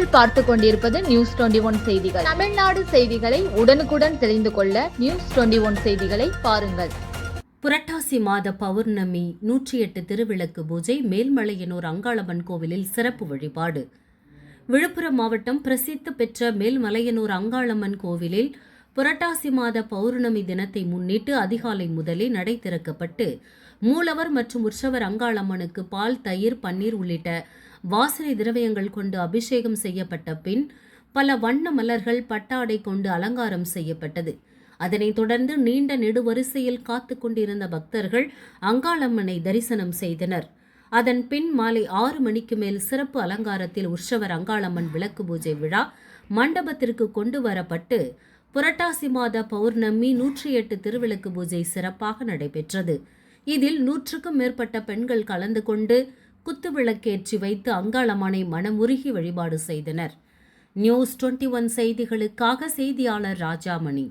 நீங்கள் பார்த்து கொண்டிருப்பது நியூஸ் டுவெண்டி ஒன் செய்திகள். தமிழ்நாடு செய்திகளை உடனுக்குடன் தெரிந்து கொள்ள நியூஸ் டுவெண்டி ஒன் செய்திகளை பாருங்கள். புரட்டாசி மாத பௌர்ணமி நூற்றி எட்டு திருவிளக்கு பூஜை மேல்மலையனூர் அங்காளம்மன் கோவிலில் சிறப்பு வழிபாடு. விழுப்புரம் மாவட்டம் பிரசித்தி பெற்ற மேல்மலையனூர் அங்காளம்மன் கோவிலில் புரட்டாசி மாத பௌர்ணமி தினத்தை முன்னிட்டு அதிகாலை முதலே நடை திறக்கப்பட்டு மூலவர் மற்றும் உற்சவர் அங்காளம்மனுக்கு பால் தயிர் பன்னீர் உள்ளிட்ட வாசனை திரவியங்கள் கொண்டு அபிஷேகம் செய்யப்பட்ட பின் பல வண்ண மலர்கள் பட்டாடை கொண்டு அலங்காரம் செய்யப்பட்டது. அதனைத் தொடர்ந்து நீண்ட நெடுவரிசையில் காத்து கொண்டிருந்த பக்தர்கள் அங்காளம்மனை தரிசனம் செய்தனர். அதன் பின் மாலை ஆறு மணிக்கு மேல் சிறப்பு அலங்காரத்தில் உற்சவர் அங்காளம்மன் விளக்கு பூஜை விழா மண்டபத்திற்கு கொண்டு வரப்பட்டு புரட்டாசி மாத பௌர்ணமி நூற்றி எட்டு திருவிளக்கு பூஜை சிறப்பாக நடைபெற்றது. இதில் நூற்றுக்கும் மேற்பட்ட பெண்கள் கலந்து கொண்டு குத்துவிளக்கேற்றி வைத்து அங்காளம்மனை மனமுருகி வழிபாடு செய்தனர். நியூஸ் டுவெண்ட்டி ஒன் செய்திகளுக்காக செய்தியாளர் ராஜாமணி.